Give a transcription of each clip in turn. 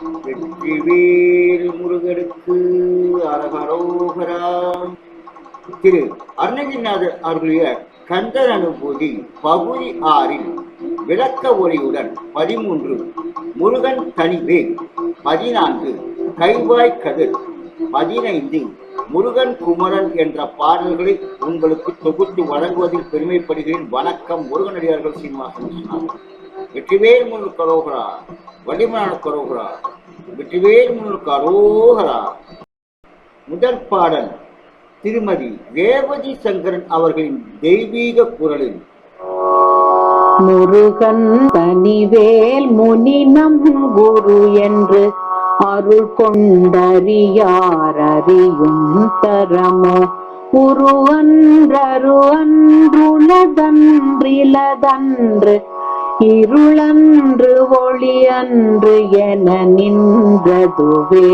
வெற்றிவேல் முருகனுக்கு அரகரோகரா திரு அருணகிரிநாதர் அருளிய கந்தர் அனுபூதி பகுதி ஆறில் விளக்க ஒளியுடன் பதிமூன்று முருகன் தனிவேல் பதினான்கு கைவாய் கதிர் பதினைந்து முருகன் குமரன் என்ற பாடல்களை உங்களுக்கு தொகுத்து வழங்குவதில் பெருமைப்படுகிறேன். வணக்கம் முருகனடியார்கள் சீனிவாசன். சொன்னார் வெற்றிவேல் முருகன் கரோகரா வடிமலான கரோகரா. வெற்றிவேல் முருகன் கரோகரா. முதற் பாடல் திருமதி ரேவதி சங்கரன் அவர்களின் தெய்வீக குரலில். முருகன் தனிவேல் முனினம் குரு என்று அருள் கொண்டறியார் அறியும் தரமோ உருவன்றரு அன்றுளதன்றிலதன்று இருளன்று ஒளியன்று என நின்றதுவே.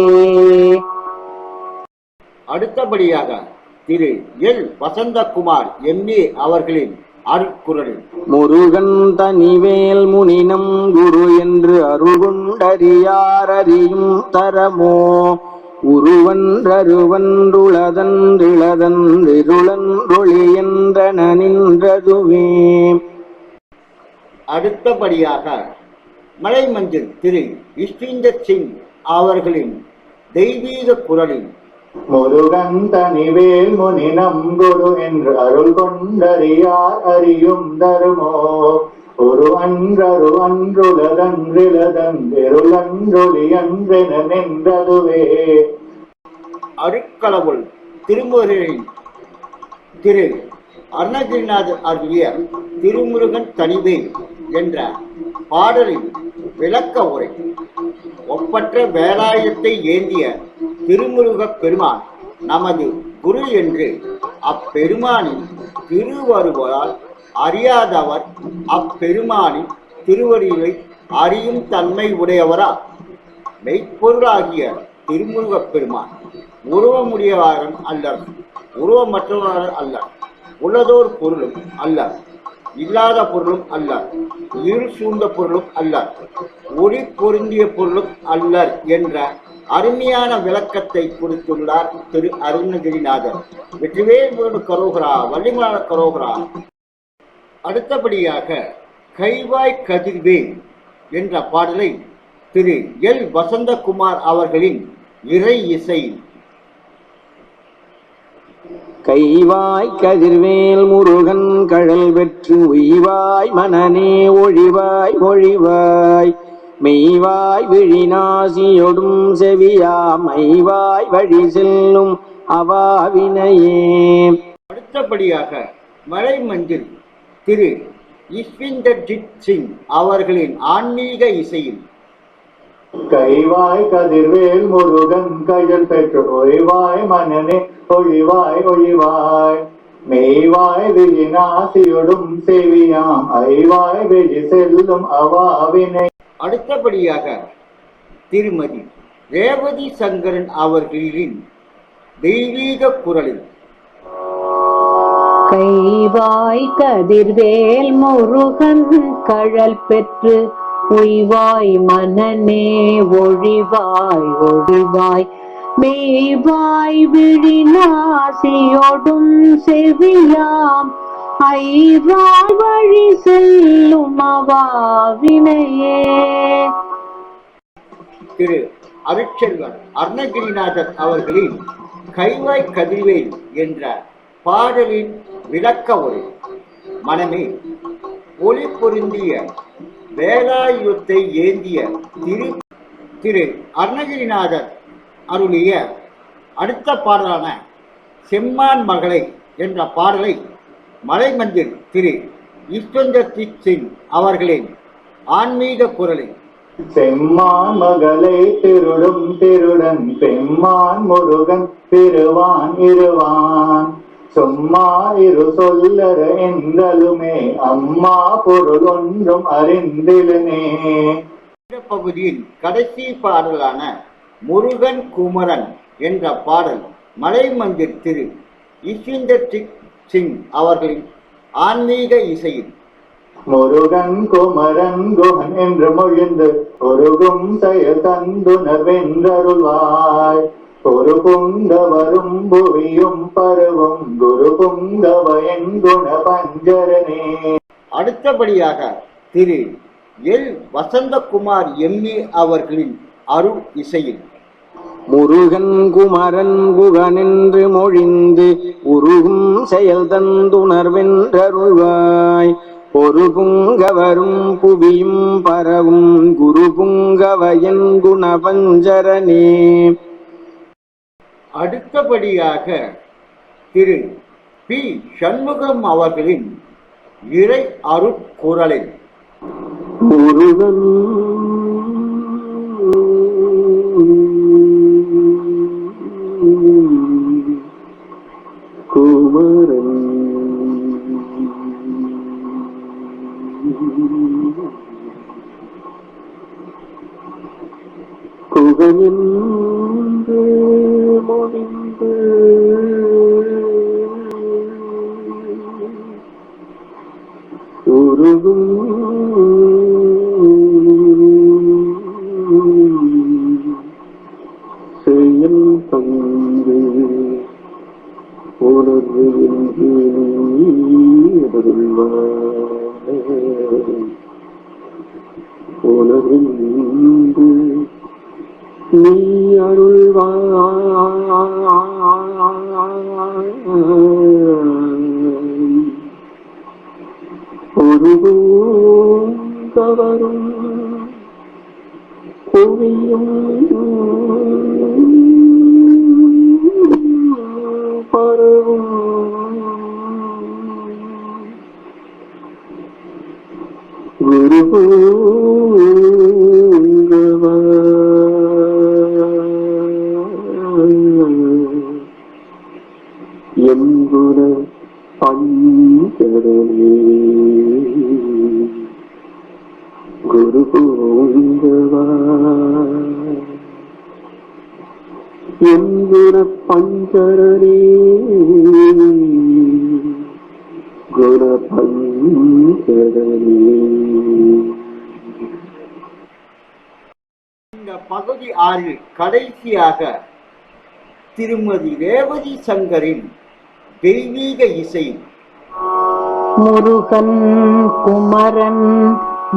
அடுத்தபடியாக திரு எல். வசந்தகுமார் எம்ஏ அவர்களின் அருட்குரலில் முருகன் தனிவேல் முனினம் குரு என்று அருகுண்டறியார் அறியும் தரமோ உருவன்றருவன்றுளதன்றிளதன்றிருளன்றொளி என்றன நின்றதுவே. அடுத்தபடியாக மலைமஞ்சள் திரு இஸ்வீந்தர் சிங் அவர்களின் தெய்வீக குரலில். முருகன் தனிவேல் முனி நம்புரு என்று அருள் கொண்டறியார் அறியும் தருமோ. ஒரு அன்றரு அன்றுலதன்றிலதன்றிருளன்றொளி அன்றென நின்றதுவே. அருட்கடவுள் திருமுருகனின் திரு அருணகிரிநாதர் அருளிய திருமுருகன் தனிவேல் என்ற பாடலின் விளக்க உரை. ஒப்பற்ற வேலாயத்தை ஏந்திய திருமுருகப் பெருமான் நமது குரு என்று அப்பெருமானின் திருவருவரால் அறியாதவர் அப்பெருமானின் திருவடியை அறியும் தன்மை உடையவரா? மெய்ப்பொருளாகிய திருமுருகப் பெருமான் உருவமுடையவாரன் அல்லர் உருவமற்றவரார் அல்லர் உள்ளதோர் பொருளும் அல்லர். இல்லாத பொருளும் அல்ல. இருள் சூழ்ந்த பொருளும் அல்ல. ஒளி பொருந்திய பொருளும் அல்லர் என்ற அருமையான விளக்கத்தை கொடுத்துள்ளார் திரு அருணகிரிநாதர். வெற்றிவேல் முருகன் கரோகரா வள்ளிமலான கரோகரா. அடுத்தபடியாக கைவாய் கதிர்வேல் என்ற பாடலை திரு எல் வசந்தகுமார் அவர்களின் இறை இசை கைவாய் கதிர்வேல் முருகன் கழல் வெற்று உய்வாய் மனநே ஒழிவாய் ஒழிவாய். மெய்வாய் விழிநாசியொடும் செவியா மைவாய் வழி செல்லும் அவாவினையே. அடுத்தபடியாக மலை மஞ்சள் திரு இஸ்விந்தர்ஜித் சிங் அவர்களின் ஆன்மீக இசையில் கைவாய் கதிர்வேல் முருகன் கையில் பெற்று ஒழிவாய் மனனே ஒழிவாய் ஒழிவாய் மெய்வாய் விழிநாசியொடும் செவியாம் ஐவாய் வெளி செல்லும் அவாவினை. அடுத்தபடியாக திருமதி ரேவதி சங்கரன் அவர்களின் தெய்வீக குரலில். கைவாய் கதிர்வேல் முருகன் கழல் பெற்று உய்வாய் மனநே ஒழிவாய் ஒழிவாய். மேய்வாய் விழிநாசியொடும் செவியாம் ஐவாய் வழி செல்லும் அவாவினையே. திரு அருட்செல்வர் அருணகிரிநாதர் அவர்களின் கைவாய் கதிர்வேல் என்ற பாடலின் விளக்க ஒரு மனமே ஒளி பொருந்திய வேலாயுதத்தை ஏந்திய திரு திரு அருணகிரிநாதர் அருளிய அடுத்த பாடலான செம்மான் மகளை என்ற பாடலை மலைமந்திர் திரு ஈஸ்வந்தர்ஜித் சிங் அவர்களின் ஆன்மீக குரலில். செம்மான் மகளை திருடும் திருடன் பெம்மான் முருகன் திருவான் இருவான். சும்மா சொல்லற என்றலுமே அம்மா ஒன்றும் அறிந்திலுமே. இந்த பகுதியின் கடைசி பாடலான முருகன் குமரன் என்ற பாடல் மலைமந்திர் திரு ஈஸ்வந்தர் சிங் அவர்களின் ஆன்மீக இசையில். முருகன் குமரன் குகன் என்று மொழிந்து ஒருகும் செயல் தந்துணர் வென்றருள்வாய் ஒரு புங்கவரும் புவியும் பருவும் குரு புங்கவ என் குண பஞ்சரனே. அடுத்தபடியாக திரு எல். வசந்தகுமார் எம்மி அவர்களின் அருள் இசையில். முருகன் குமரன் குகனென்று மொழிந்து உருகும் செயல் தந்துணர்வென்றருள்வாய். ஒரு புங்கவரும் புவியும் பரவும் குரு புங்கவயன் குணபஞ்சரனே அடுத்தபடியாக திரு பி. சண்முகம் அவர்களின் இறை அருட்குரலில். முருகன் உணர்வு நீ அருள்வாய்? ஒருவும் கவரும் புவியும் பரவும் குருபூங்கவ எங்குண பஞ்சரணி குரு பூங்கவா எங்குண பஞ்சரணி குண பஞ்சரணி இந்த பகுதி ஆறு கடைசியாக திருமதி ரேவதி சங்கரின் தெய்வீக இசை. முருகன் குமரன்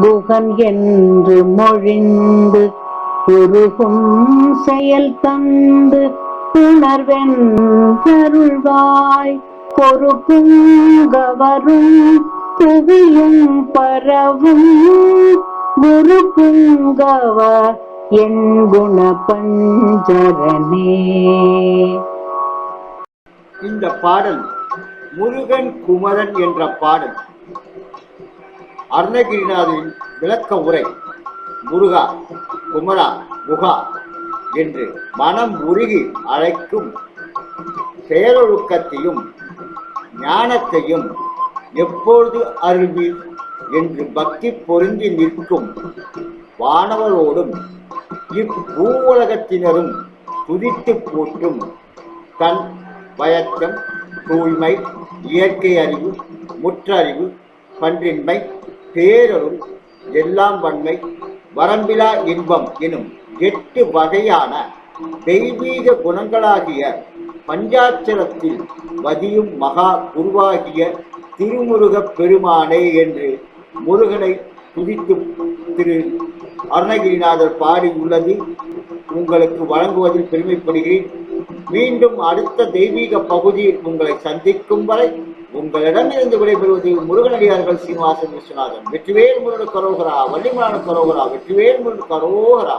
குகன் என்று மொழிந்து உருகும் செயல் தந்து உணர்வென்றருள்வாய் பொறுப்பும் கவரும் புவியும் பரவும் குரு புங்கவ என் குண பஞ்சரனே இந்த பாடல் முருகன் குமரன் என்ற பாடல். அருணகிரிநாதின் விளக்க உரை முருகா குமரா குகா என்று மனம் உருகி அழைக்கும் செயலொழுக்கத்தையும் ஞானத்தையும் எப்பொழுது அருள்வீர் என்று பக்தி பொருந்தி நிற்கும் வானவரோடும் இப்பூவுலகத்தினரும் துதித்து போற்றும் தன் வயக்கம் தூய்மை இயற்கை அறிவு முற்றறிவு பன்றின்மை பேரருள் எல்லாம் வன்மை வரம்பிலா இன்பம் எனும் எட்டு வகையான தெய்வீக குணங்களாகிய பஞ்சாட்சரத்தில் வதியும் மகா குருவாகிய திருமுருகப் பெருமானே என்று முருகனை துதித்து திரு அருணகிரிநாதர் பாடியுள்ளது உங்களுக்கு வழங்குவதில் பெருமைப்படுகிறேன். மீண்டும் அடுத்த தெய்வீக பகுதியில் உங்களை சந்திக்கும் வரை உங்களிடமிருந்து விடைபெறுவது முருகனடியார்கள் சீனிவாசன் விஸ்வநாதன். வெற்றிவேல் முருகன் கரோகரா வள்ளிமலான கரோகரா வெற்றிவேல் முருகன் கரோகரா.